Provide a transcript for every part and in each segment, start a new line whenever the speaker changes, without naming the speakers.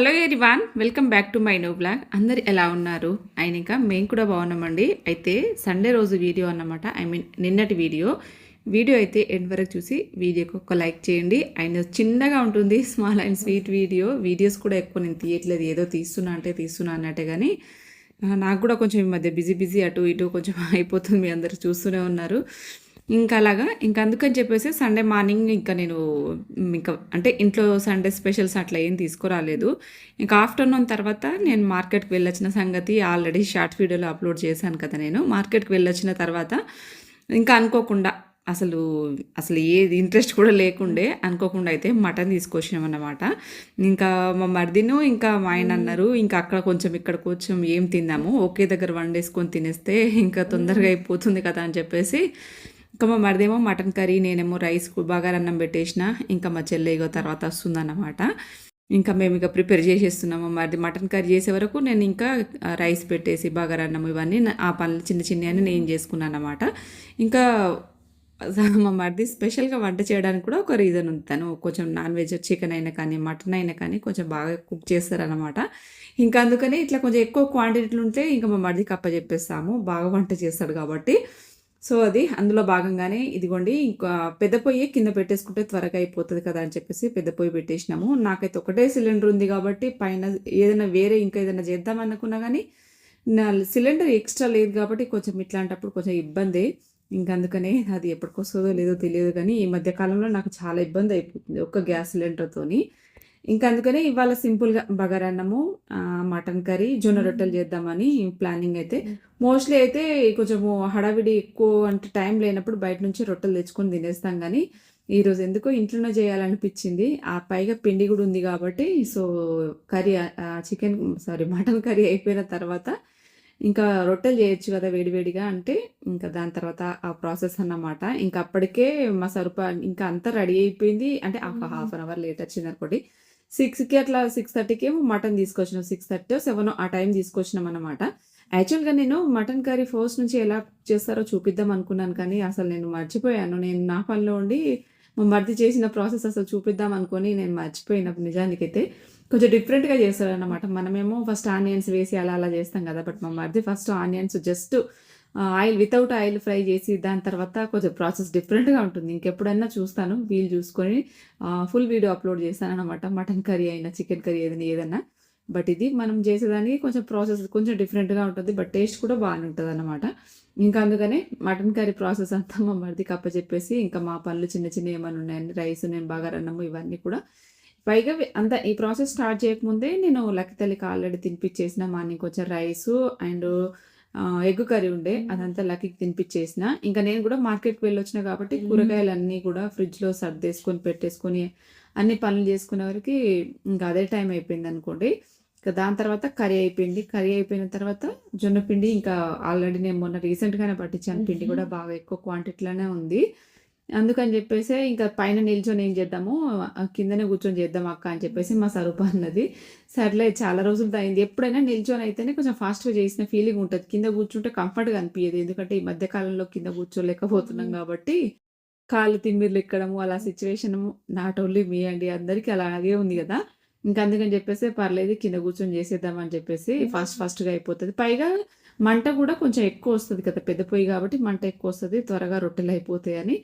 Hello everyone welcome back to my no blog. అందరు ఎలా ఉన్నారు? ఆయన ఇంకా మేము కూడా బాగున్నామండి. అయితే సండే రోజు వీడియో అన్నమాట. ఐ మీన్ నిన్నటి వీడియో. వీడియో అయితే ఎండ్ వరకు చూసి వీడియోకి ఒక లైక్ చేయండి. ఆయన చిన్నగా ఉంటుంది small and sweet video. Videos కూడా ఎక్కువ నేను తీయట్లేదు. ఏదో తీస్తున్నా అంటే తీస్తున్నా అన్నట్టే కానీ నాకు కూడా కొంచెం ఈ మధ్య బిజీ బిజీ అటు ఇటు కొంచెం అయిపోతుంది. మీ అందరు చూస్తూనే ఉన్నారు. ఇంకా అలాగా ఇంకా అందుకని చెప్పేసి సండే మార్నింగ్ ఇంకా నేను ఇంకా అంటే ఇంట్లో సండే స్పెషల్స్ అట్లా ఏం తీసుకురాలేదు. ఇంకా ఆఫ్టర్నూన్ తర్వాత నేను మార్కెట్కి వెళ్ళొచ్చిన సంగతి ఆల్రెడీ షార్ట్ వీడియోలో అప్లోడ్ చేశాను కదా నేను. మార్కెట్కి వెళ్ళొచ్చిన తర్వాత ఇంకా అనుకోకుండా అసలు అసలు ఏది ఇంట్రెస్ట్ కూడా లేకుండే అనుకోకుండా అయితే మటన్ తీసుకొచ్చినాం అన్నమాట. ఇంకా మా మరిదిను ఇంకా మా ఆయన అన్నారు ఇంకా అక్కడ కొంచెం ఇక్కడ కొంచెం ఏం తిందాము? ఒకే దగ్గర వండేసుకొని తినేస్తే ఇంకా తొందరగా అయిపోతుంది కదా అని చెప్పేసి ఇంకా మా మరిదేమో మటన్ కర్రీ నేనేమో రైస్ బగారన్నం పెట్టేసిన ఇంకా మా చెల్లె ఇగో తర్వాత వస్తుందన్నమాట. ఇంకా మేము ఇక ప్రిపేర్ చేసేస్తున్నాము. మరి మటన్ కర్రీ చేసే వరకు నేను ఇంకా రైస్ పెట్టేసి బగారన్నం ఇవన్నీ ఆ పనులు చిన్న చిన్న అని నేను చేసుకున్నాను అనమాట ఇంకా మా మరిది స్పెషల్గా వంట చేయడానికి కూడా ఒక రీజన్ ఉంది. తను కొంచెం నాన్ వెజ్ చికెన్ అయినా కానీ మటన్ అయినా కానీ కొంచెం బాగా కుక్ చేస్తారనమాట ఇంకా అందుకని ఇట్లా కొంచెం ఎక్కువ క్వాంటిటీలు ఉంటే ఇంకా మా మరిదికి అప్ప చెప్పేస్తాము బాగా వంట చేస్తాడు కాబట్టి. సో అది అందులో భాగంగానే ఇదిగోండి ఇంకా పెద్ద పొయ్యి కింద పెట్టేసుకుంటే త్వరగా అయిపోతుంది కదా అని చెప్పేసి పెద్ద పొయ్యి పెట్టేసినాము. నాకైతే ఒకటే సిలిండర్ ఉంది కాబట్టి పైన ఏదైనా వేరే ఇంకా ఏదైనా చేద్దాం అనుకున్నా కానీ నా సిలిండర్ ఎక్స్ట్రా లేదు కాబట్టి కొంచెం ఇట్లాంటప్పుడు కొంచెం ఇబ్బంది. ఇంకా అందుకనే అది ఎప్పటికొస్తుందో లేదో తెలియదు కానీ ఈ మధ్య కాలంలో నాకు చాలా ఇబ్బంది అయిపోతుంది ఒక్క గ్యాస్ సిలిండర్తోని ఇంకా అందుకనే ఇవాళ సింపుల్గా బగారన్నము మటన్ కర్రీ జొన్న రొట్టెలు చేద్దామని ప్లానింగ్ అయితే. మోస్ట్లీ అయితే కొంచెము హడావిడి ఎక్కువ అంటే టైం లేనప్పుడు బయట నుంచి రొట్టెలు తెచ్చుకొని తినేస్తాం కానీ ఈరోజు ఎందుకో ఇంట్లోనే చేయాలనిపించింది. ఆ పైగా పిండి కూడా ఉంది కాబట్టి so curry chicken sorry mutton curry అయిపోయిన తర్వాత ఇంకా రొట్టెలు చేయొచ్చు కదా వేడివేడిగా అంటే ఇంకా దాని తర్వాత ఆ ప్రాసెస్ అన్నమాట. ఇంకా అప్పటికే మా సరుప ఇంకా అంతా రెడీ అయిపోయింది. అంటే హాఫ్ అన్ అవర్ లేట్ వచ్చింది అనుకోండి. సిక్స్కి అట్లా సిక్స్ థర్టీకి ఏమో మటన్ తీసుకొచ్చినాం. సిక్స్ థర్టీ సెవెన్ ఆ టైం తీసుకొచ్చినాం అనమాట యాక్చువల్గా నేను మటన్ కర్రీ ఫస్ట్ నుంచి ఎలా చేస్తారో చూపిద్దాం అనుకున్నాను కానీ అసలు నేను మర్చిపోయాను. నేను నా పనిలో ఉండి మా మరిది చేసిన ప్రాసెస్ అసలు చూపిద్దాం అనుకొని నేను మర్చిపోయిన నిజానికైతే. కొంచెం డిఫరెంట్గా చేస్తారనమాట మనమేమో ఫస్ట్ ఆనియన్స్ వేసి అలా అలా చేస్తాం కదా బట్ మా మర్ది first onions just oil without oil fry చేసి దాని తర్వాత కొంచెం ప్రాసెస్ డిఫరెంట్గా ఉంటుంది. ఇంకెప్పుడైనా చూస్తాను వీలు చూసుకొని ఫుల్ వీడియో అప్లోడ్ చేస్తాను అనమాట మటన్ కర్రీ అయినా చికెన్ కర్రీ ఏదైనా ఏదైనా బట్ ఇది మనం చేసేదానికి కొంచెం ప్రాసెస్ కొంచెం డిఫరెంట్గా ఉంటుంది. బట్ టేస్ట్ కూడా బాగానే ఉంటుంది అనమాట ఇంకా అందుకనే మటన్ కర్రీ ప్రాసెస్ అంతా మా మరిది కప్ప చెప్పేసి ఇంకా మా పనులు చిన్న చిన్న ఏమైనా ఉన్నాయని రైస్ నేను బాగా అన్నము ఇవన్నీ కూడా. పైగా అంత ఈ ప్రాసెస్ స్టార్ట్ చేయకముందే నేను లక్కితల్లికి ఆల్రెడీ తినిపించేసిన మార్నింగ్ కొంచెం రైస్ అండ్ ఎగ్ కర్రీ ఉండే అదంతా లక్కీకి తినిపించేసిన. ఇంకా నేను కూడా మార్కెట్కి వెళ్ళి వచ్చిన కాబట్టి కూరగాయలు అన్నీ కూడా ఫ్రిడ్జ్లో సర్దేసుకొని పెట్టేసుకొని అన్ని పనులు చేసుకునే వరకు ఇంకా అదే టైం అయిపోయింది అనుకోండి. ఇంకా దాని తర్వాత కర్రీ అయిపోయింది. కర్రీ అయిపోయిన తర్వాత జొన్న పిండి ఇంకా ఆల్రెడీ నేను మొన్న రీసెంట్గానే పట్టించాను. పిండి కూడా బాగా ఎక్కువ క్వాంటిటీలోనే ఉంది. అందుకని చెప్పేసి ఇంకా పైన నిల్చొని ఏం చేద్దాము కిందనే కూర్చొని చేద్దాం అక్క అని చెప్పేసి మా సరూప అన్నది. సర్లే చాలా రోజులు అయింది. ఎప్పుడైనా నిల్చొని అయితేనే కొంచెం ఫాస్ట్గా చేసిన ఫీలింగ్ ఉంటుంది. కింద కూర్చుంటే కంఫర్ట్గా అనిపించదు ఎందుకంటే ఈ మధ్య కాలంలో కింద కూర్చోలేకపోతున్నాం కాబట్టి కాళ్ళు తిమ్మిర్లు ఎక్కడము అలా సిచ్యువేషన్ నాట్ ఓన్లీ మీ అండి అందరికీ అలాగే ఉంది కదా. ఇంకా అందుకని చెప్పేసి పర్లేదు కింద కూర్చొని చేసేద్దామని చెప్పేసి ఫాస్ట్ ఫాస్ట్గా అయిపోతుంది. పైగా మంట కూడా కొంచెం ఎక్కువ వస్తుంది కదా పెద్ద పొయ్యి కాబట్టి మంట ఎక్కువ వస్తుంది త్వరగా రొట్టెలు అయిపోతాయని.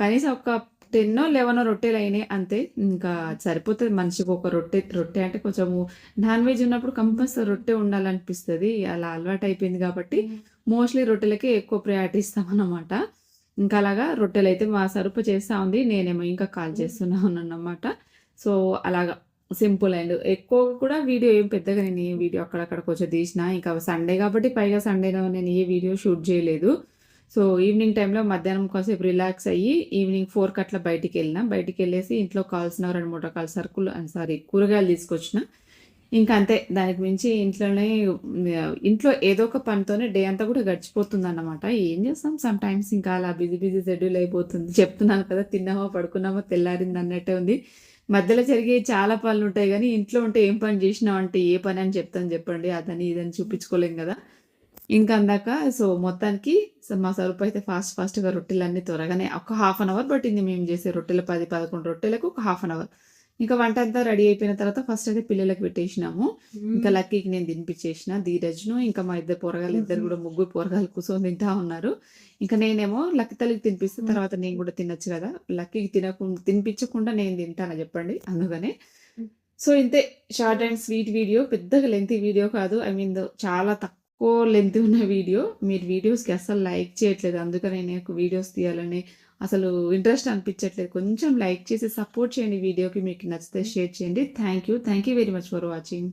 కనీసం ఒక టెన్నో లెవెనో రొట్టెలు అయినాయి అంతే. ఇంకా సరిపోతుంది మనిషికి ఒక రొట్టె రొట్టె అంటే కొంచెము నాన్ వెజ్ ఉన్నప్పుడు కంపల్సరీ రొట్టె ఉండాలనిపిస్తుంది. అలా అలవాటు అయిపోయింది కాబట్టి మోస్ట్లీ రొట్టెలకే ఎక్కువ ప్రయారిటీ ఇస్తామన్నమాట. ఇంకా అలాగా రొట్టెలు అయితే మా సరుపు చేస్తూ ఉంది. నేనేమో ఇంకా కాల్ చేస్తున్నాను అన్నమాట. సో అలాగా సింపుల్ అండ్ ఎక్కువ కూడా వీడియో ఏం పెద్దగా నేను ఏ వీడియో అక్కడక్కడ కొంచెం తీసిన. ఇంకా సండే కాబట్టి పైగా సండేలో నేను ఏ వీడియో షూట్ చేయలేదు. సో ఈవినింగ్ టైంలో మధ్యాహ్నం కాసేపు రిలాక్స్ అయ్యి ఈవినింగ్ ఫోర్కి అట్లా బయటికి వెళ్ళిన బయటికి వెళ్ళేసి ఇంట్లో కావాల్సిన రెండు మూడు రకాల సరుకులు సారీ కూరగాయలు తీసుకొచ్చిన. ఇంకా అంతే దానికి మించి ఇంట్లోనే ఇంట్లో ఏదో ఒక పనితోనే డే అంతా కూడా గడిచిపోతుంది అన్నమాట ఏం చేస్తాం? సమ్ టైమ్స్ ఇంకా అలా బిజీ బిజీ షెడ్యూల్ అయిపోతుంది. చెప్తున్నాను కదా తిన్నామో పడుకున్నామో తెల్లారింది అన్నట్టే ఉంది. మధ్యలో జరిగే చాలా పనులు ఉంటాయి కానీ ఇంట్లో ఉంటే ఏం పని చేసినావు అంటే ఏ పని అని చెప్తాను చెప్పండి. అదని ఇదని చూపించుకోలేం కదా. ఇంకా అందాక సో మొత్తానికి సో మా సరుపు అయితే ఫాస్ట్ ఫాస్ట్గా రొట్టెలు అన్నీ త్వరగానే ఒక హాఫ్ అన్ అవర్ పట్టింది మేము చేసే రొట్టెలు పది పదకొండు రొట్టెలకు ఒక హాఫ్ అన్ అవర్. ఇంకా వంట అంతా రెడీ అయిపోయిన తర్వాత ఫస్ట్ అయితే పిల్లలకు పెట్టేసినాము. ఇంకా లక్కీకి నేను తినిపించేసిన ధీరజ్ను ఇంకా మా ఇద్దరు పోరగాళ్ళు ఇద్దరు కూడా ముగ్గురు పోరగాళ్ళు కూర్చొని తింటా ఉన్నారు. ఇంకా నేనేమో లక్కీ తల్లికి తినిపిస్తే తర్వాత నేను కూడా తినొచ్చు కదా. లక్కీకి తినకుండా తినిపించకుండా నేను తింటాను చెప్పండి అందుకనే. సో ఇంతే షార్ట్ అండ్ స్వీట్ వీడియో పెద్దగా లెంత్ వీడియో కాదు. ఐ మీన్ చాలా తక్కువ లెంత్ ఉన్న వీడియో మీరు వీడియోస్కి అసలు లైక్ చేయట్లేదు. అందుకనే నాకు వీడియోస్ తీయాలని అసలు ఇంట్రెస్ట్ అనిపించట్లేదు. కొంచెం లైక్ చేసి సపోర్ట్ చేయండి వీడియోకి మీకు నచ్చితే షేర్ చేయండి. Thank you thank you very much for watching